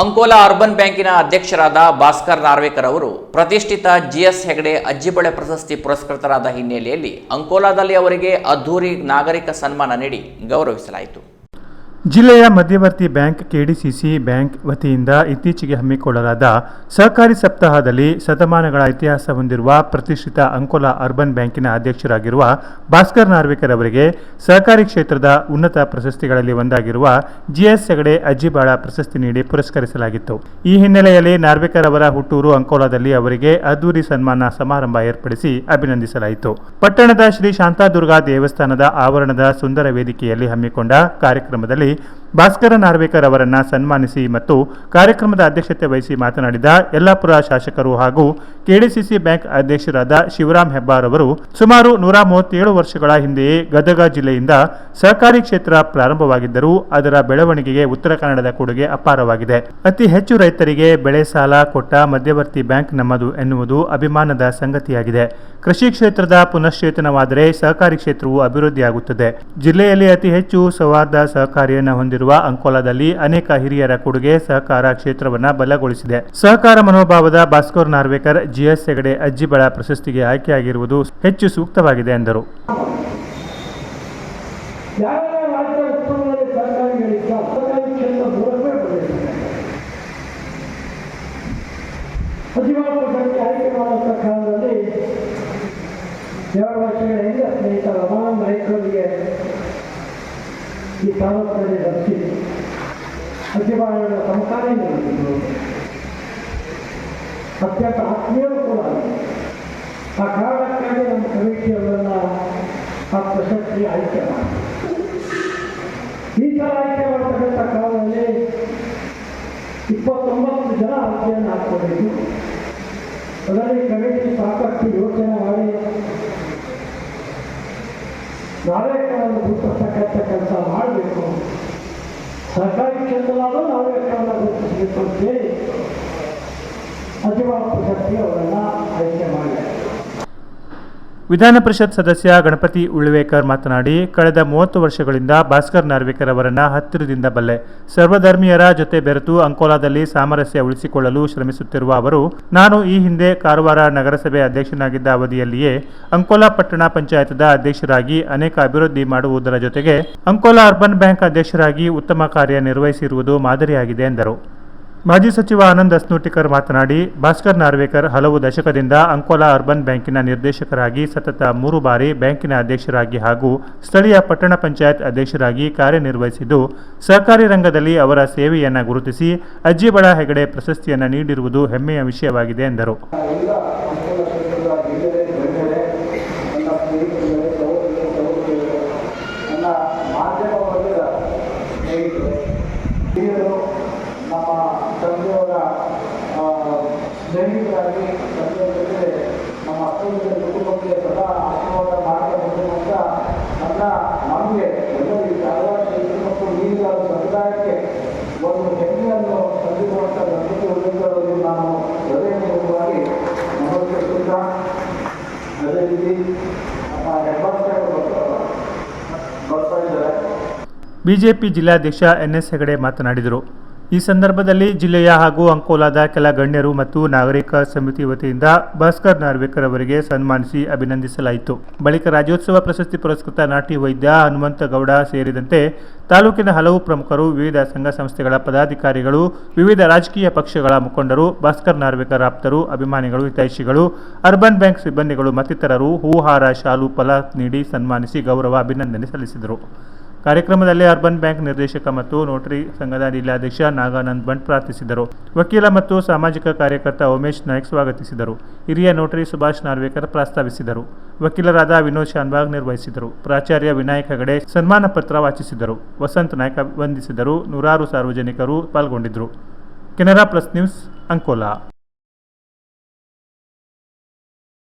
Ankola urban ಬ್ಯಾಂಕಿನ ಅಧ್ಯಕ್ಷರಾದ ಭಾಸ್ಕರ್ ನಾರ್ವೇಕರ್ ಅವರು ಪ್ರತಿಷ್ಠಿತ ಜಿಎಸ್ ಹೆಗಡೆ ಅಜ್ಜಿಬಳೆ ಪ್ರಶಸ್ತಿ ಪುರಸ್ಕೃತರಾದ ಹಿನ್ನೆಲೆಯಲ್ಲಿ ಅಂಕೋಲಾದಲ್ಲಿ ಅವರಿಗೆ ಅದ್ಧೂರಿ ನಾಗರಿಕ ಸನ್ಮಾನ ನೀಡಿ ಗೌರವಿಸಲಾಯಿತು. ಜಿಲ್ಲೆಯ ಮಧ್ಯವರ್ತಿ ಬ್ಯಾಂಕ್ ಕೆಡಿಸಿಸಿ ಬ್ಯಾಂಕ್ ವತಿಯಿಂದ ಇತ್ತೀಚೆಗೆ ಹಮ್ಮಿಕೊಳ್ಳಲಾದ ಸಹಕಾರಿ ಸಪ್ತಾಹದಲ್ಲಿ ಶತಮಾನಗಳ ಇತಿಹಾಸ ಹೊಂದಿರುವ ಪ್ರತಿಷ್ಠಿತ ಅಂಕೋಲಾ ಅರ್ಬನ್ ಬ್ಯಾಂಕಿನ ಅಧ್ಯಕ್ಷರಾಗಿರುವ ಭಾಸ್ಕರ್ ನಾರ್ವೇಕರ್ ಅವರಿಗೆ ಸಹಕಾರಿ ಕ್ಷೇತ್ರದ ಉನ್ನತ ಪ್ರಶಸ್ತಿಗಳಲ್ಲಿ ಒಂದಾಗಿರುವ ಜಿಎಸ್ ಹೆಗಡೆ ಅಜ್ಜಿಬಾಳ ಪ್ರಶಸ್ತಿ ನೀಡಿ ಪುರಸ್ಕರಿಸಲಾಗಿತ್ತು. ಈ ಹಿನ್ನೆಲೆಯಲ್ಲಿ ನಾರ್ವೇಕರ್ ಅವರ ಹುಟ್ಟೂರು ಅಂಕೋಲಾದಲ್ಲಿ ಅವರಿಗೆ ಅದ್ದೂರಿ ಸನ್ಮಾನ ಸಮಾರಂಭ ಏರ್ಪಡಿಸಿ ಅಭಿನಂದಿಸಲಾಯಿತು. ಪಟ್ಟಣದ ಶ್ರೀ ಶಾಂತಾದುರ್ಗಾ ದೇವಸ್ಥಾನದ ಆವರಣದ ಸುಂದರ ವೇದಿಕೆಯಲ್ಲಿ ಹಮ್ಮಿಕೊಂಡ ಕಾರ್ಯಕ್ರಮದಲ್ಲಿ ಭಾಸ್ಕರ ನಾರ್ವೇಕರ್ ಅವರನ್ನು ಸನ್ಮಾನಿಸಿ ಮತ್ತು ಕಾರ್ಯಕ್ರಮದ ಅಧ್ಯಕ್ಷತೆ ವಹಿಸಿ ಮಾತನಾಡಿದ ಯಲ್ಲಾಪುರ ಶಾಸಕರು ಹಾಗೂ ಕೆಡಿಸಿಸಿ ಬ್ಯಾಂಕ್ ಅಧ್ಯಕ್ಷರಾದ ಶಿವರಾಮ್ ಹೆಬ್ಬಾರ್ ಅವರು, ಸುಮಾರು ನೂರ ಮೂವತ್ತೇಳು ವರ್ಷಗಳ ಹಿಂದೆಯೇ ಗದಗ ಜಿಲ್ಲೆಯಿಂದ ಸಹಕಾರಿ ಕ್ಷೇತ್ರ ಪ್ರಾರಂಭವಾಗಿದ್ದರೂ ಅದರ ಬೆಳವಣಿಗೆಗೆ ಉತ್ತರ ಕನ್ನಡದ ಕೊಡುಗೆ ಅಪಾರವಾಗಿದೆ. ಅತಿ ಹೆಚ್ಚು ರೈತರಿಗೆ ಬೆಳೆ ಸಾಲ ಕೊಟ್ಟ ಮಧ್ಯವರ್ತಿ ಬ್ಯಾಂಕ್ ನಮ್ಮದು ಎನ್ನುವುದು ಅಭಿಮಾನದ ಸಂಗತಿಯಾಗಿದೆ. ಕೃಷಿ ಕ್ಷೇತ್ರದ ಪುನಶ್ಚೇತನವಾದರೆ ಸಹಕಾರಿ ಕ್ಷೇತ್ರವು ಅಭಿವೃದ್ಧಿಯಾಗುತ್ತದೆ. ಜಿಲ್ಲೆಯಲ್ಲಿ ಅತಿ ಹೆಚ್ಚು ಸೌಹಾರ್ದ ಸಹಕಾರಿಯನ್ನು ಹೊಂದಿರುವ ಅಂಕೋಲಾದಲ್ಲಿ ಅನೇಕ ಹಿರಿಯರ ಕೊಡುಗೆ ಸಹಕಾರ ಕ್ಷೇತ್ರವನ್ನ ಬಲಗೊಳಿಸಿದೆ. ಸಹಕಾರ ಮನೋಭಾವದ ಭಾಸ್ಕರ್ ನಾರ್ವೇಕರ್ ಜಿಎಸ್ ಹೆಗಡೆ, ಅಜ್ಜಿಬಳ ಪ್ರಶಸ್ತಿಗೆ ಆಯ್ಕೆಯಾಗಿರುವುದು ಹೆಚ್ಚು ಸೂಕ್ತವಾಗಿದೆ ಎಂದರು. ಎರಡು ವರ್ಷಗಳ ಹಿಂದೆ ಸ್ನೇಹಿತ ಮಹಾನ್ ನಾಯ್ಕರಿಗೆ ಈ ತಾಲೂಕಿನಲ್ಲಿ ರಚಿಸಿ ಅಜ್ಜಿಬಾಳನ ಸಂಸ್ಕಾರೇ ನೀಡಿದ್ರು ಅತ್ಯಂತ ಆತ್ಮೀಯರು ಕೂಡ ಆ ಕಾರಣಕ್ಕಾಗಿ ನಮ್ಮ ಕಮಿಟಿಯವರನ್ನು ಆ ಪ್ರಶಸ್ತಿ ಆಯ್ಕೆ ಮಾಡಿ ಈ ಸಲ ಆಯ್ಕೆ ಮಾಡತಕ್ಕಂಥ ಕಾಲದಲ್ಲಿ ಇಪ್ಪತ್ತೊಂಬತ್ತು ಜನ ಅರ್ಜಿಯನ್ನು ಹಾಕ್ಕೊಂಡಿದ್ದು ಅದರಲ್ಲಿ ಕಮಿಟಿ ಸಾಕಷ್ಟು ಯೋಚನೆ ಮಾಡಿ ನಾವೇಕವನ್ನು ಗುರುತಿಸ್ತಕ್ಕಂಥ ಕೆಲಸ ಮಾಡಬೇಕು. ಸರ್ಕಾರಿ ಕ್ಷೇತ್ರದಲ್ಲೂ ನಾವೇಕವನ್ನು ಗುರುತಿಸಬೇಕು ಅಂತೇಳಿ ಅಜಿವಾ ಪ್ರಶಸ್ತಿ ಅವರನ್ನು ಆಯ್ಕೆ ಮಾಡಿದ್ದಾರೆ ವಿಧಾನ ಪರಿಷತ್ ಸದಸ್ಯ ಗಣಪತಿ ಉಳ್ವೇಕರ್ ಮಾತನಾಡಿ, ಕಳೆದ ಮೂವತ್ತು ವರ್ಷಗಳಿಂದ ಭಾಸ್ಕರ್ ನಾರ್ವೇಕರ್ ಅವರನ್ನು ಹತ್ತಿರದಿಂದ ಬಲ್ಲೆ ಸರ್ವಧರ್ಮೀಯರ ಜೊತೆ ಬೆರೆತು ಅಂಕೋಲಾದಲ್ಲಿ ಸಾಮರಸ್ಯ ಉಳಿಸಿಕೊಳ್ಳಲು ಶ್ರಮಿಸುತ್ತಿರುವ ಅವರು, ನಾನು ಈ ಹಿಂದೆ ಕಾರವಾರ ನಗರಸಭೆ ಅಧ್ಯಕ್ಷನಾಗಿದ್ದ ಅವಧಿಯಲ್ಲಿಯೇ ಅಂಕೋಲಾ ಪಟ್ಟಣ ಪಂಚಾಯತದ ಅಧ್ಯಕ್ಷರಾಗಿ ಅನೇಕ ಅಭಿವೃದ್ಧಿ ಮಾಡುವುದರ ಜೊತೆಗೆ ಅಂಕೋಲಾ ಅರ್ಬನ್ ಬ್ಯಾಂಕ್ ಅಧ್ಯಕ್ಷರಾಗಿ ಉತ್ತಮ ಕಾರ್ಯ ನಿರ್ವಹಿಸಿರುವುದು ಮಾದರಿಯಾಗಿದೆ ಎಂದರು. ಮಾಜಿ ಸಚಿವ ಆನಂದ್ ಅಸ್ನೂಟಿಕರ್ ಮಾತನಾಡಿ, ಭಾಸ್ಕರ್ ನಾರ್ವೇಕರ್ ಹಲವು ದಶಕದಿಂದ ಅಂಕೋಲಾ ಅರ್ಬನ್ ಬ್ಯಾಂಕಿನ ನಿರ್ದೇಶಕರಾಗಿ ಸತತ ಮೂರು ಬಾರಿ ಬ್ಯಾಂಕಿನ ಅಧ್ಯಕ್ಷರಾಗಿ ಹಾಗೂ ಸ್ಥಳೀಯ ಪಟ್ಟಣ ಪಂಚಾಯತ್ ಅಧ್ಯಕ್ಷರಾಗಿ ಕಾರ್ಯನಿರ್ವಹಿಸಿದ್ದು, ಸಹಕಾರಿ ರಂಗದಲ್ಲಿ ಅವರ ಸೇವೆಯನ್ನು ಗುರುತಿಸಿ ಅಜ್ಜಿಬಳ ಹೆಗಡೆ ಪ್ರಶಸ್ತಿಯನ್ನು ನೀಡಿರುವುದು ಹೆಮ್ಮೆಯ ವಿಷಯವಾಗಿದೆ ಎಂದರು ಎಲ್ಲ ಅನುಕೂಲ ಕ್ಷೇತ್ರದ ಹಿರಿಯರೇ ಗಣ್ಯರೇ ನನ್ನ ಸ್ನೇಹಿತರೆ ಸಹೋದರಿ ಸಹೋದರಿಯರು ನನ್ನ ಮಾಧ್ಯಮ ವರ್ಗದ ಸ್ನೇಹಿತರು ಹಿರಿಯರು ನಮ್ಮ ತಂದೆಯವರ ಆ, ಸ್ನೇಹಿತರಾಗಿ ಜೊತೆ ನಮ್ಮ ಅತ್ಯಂತ ಕುಟುಂಬಕ್ಕೆ ಸದಾ ಆಶೀರ್ವಾದ ಮಾಡಬಹುದು ಅಂತ ನನ್ನ ನಮಗೆ ಎಲ್ಲರಿಗೂ ಕ್ಷೇತ್ರ ಮತ್ತು ಈಗ ಸಮುದಾಯಕ್ಕೆ ಒಂದು ಹೆಮ್ಮೆಯನ್ನು ತಂದಿರುವಂಥ ಗಣಪತಿ ಉಳಿದವರಿಗೆ ನಾನು ಹೃದಯಪೂರ್ವಕವಾಗಿ ನಮಸ್ಕರಿಸುತ್ತಾ ಅದೇ ರೀತಿ ನಮ್ಮ ಹೆಬ್ಬಾಸ್ಕರ್ ಬರ್ತಾ- ಇದ್ದಾರೆ ಬಿಜೆಪಿ ಜಿಲ್ಲಾಧ್ಯಕ್ಷ ಎನ್ಎಸ್ ಹೆಗಡೆ ಮಾತನಾಡಿದರು. ಈ ಸಂದರ್ಭದಲ್ಲಿ ಜಿಲ್ಲೆಯ ಹಾಗೂ ಅಂಕೋಲಾದ ಕೆಲ ಗಣ್ಯರು ಮತ್ತು ನಾಗರಿಕ ಸಮಿತಿ ವತಿಯಿಂದ ಭಾಸ್ಕರ್ ನಾರ್ವೇಕರ್ ಅವರಿಗೆ ಸನ್ಮಾನಿಸಿ ಅಭಿನಂದಿಸಲಾಯಿತು. ಬಳಿಕ ರಾಜ್ಯೋತ್ಸವ ಪ್ರಶಸ್ತಿ ಪುರಸ್ಕೃತ ನಾಟಿ ವೈದ್ಯ ಹನುಮಂತಗೌಡ ಸೇರಿದಂತೆ ತಾಲೂಕಿನ ಹಲವು ಪ್ರಮುಖರು, ವಿವಿಧ ಸಂಘ ಸಂಸ್ಥೆಗಳ ಪದಾಧಿಕಾರಿಗಳು, ವಿವಿಧ ರಾಜಕೀಯ ಪಕ್ಷಗಳ ಮುಖಂಡರು, ಭಾಸ್ಕರ್ ನಾರ್ವೇಕರ್ ಆಪ್ತರು, ಅಭಿಮಾನಿಗಳು, ಹಿತೈಷಿಗಳು, ಅರ್ಬನ್ ಬ್ಯಾಂಕ್ ಸಿಬ್ಬಂದಿಗಳು ಮತ್ತಿತರರು ಹೂಹಾರ, ಶಾಲು ಫಲ ನೀಡಿ ಸನ್ಮಾನಿಸಿ ಗೌರವ ಅಭಿನಂದನೆ ಸಲ್ಲಿಸಿದರು. ಕಾರ್ಯಕ್ರಮದಲ್ಲಿ ಅರ್ಬನ್ ಬ್ಯಾಂಕ್ ನಿರ್ದೇಶಕ ಮತ್ತು ನೋಟರಿ ಸಂಘದ ಜಿಲ್ಲಾಧ್ಯಕ್ಷ ನಾಗಾನಂದ್ ಬಂಟ್ ಪ್ರಾರ್ಥಿಸಿದರು. ವಕೀಲ ಮತ್ತು ಸಾಮಾಜಿಕ ಕಾರ್ಯಕರ್ತ ಉಮೇಶ್ ನಾಯ್ಕ್ ಸ್ವಾಗತಿಸಿದರು. ಹಿರಿಯ ನೋಟರಿ ಸುಭಾಷ್ ನಾರ್ವೇಕರ್ ಪ್ರಸ್ತಾವಿಸಿದರು ವಕೀಲರಾದ ವಿನೋದ್ ಶಾನ್ಭಾಗ್ ನಿರ್ವಹಿಸಿದರು. ಪ್ರಾಚಾರ್ಯ ವಿನಾಯಕ್ ಗಡೆ ಸನ್ಮಾನ ಪತ್ರ ವಾಚಿಸಿದರು. ವಸಂತ್ ನಾಯ್ಕ ವಂದಿಸಿದರು. ನೂರಾರು ಸಾರ್ವಜನಿಕರು ಪಾಲ್ಗೊಂಡಿದ್ದರು. Canara plus news Ankola.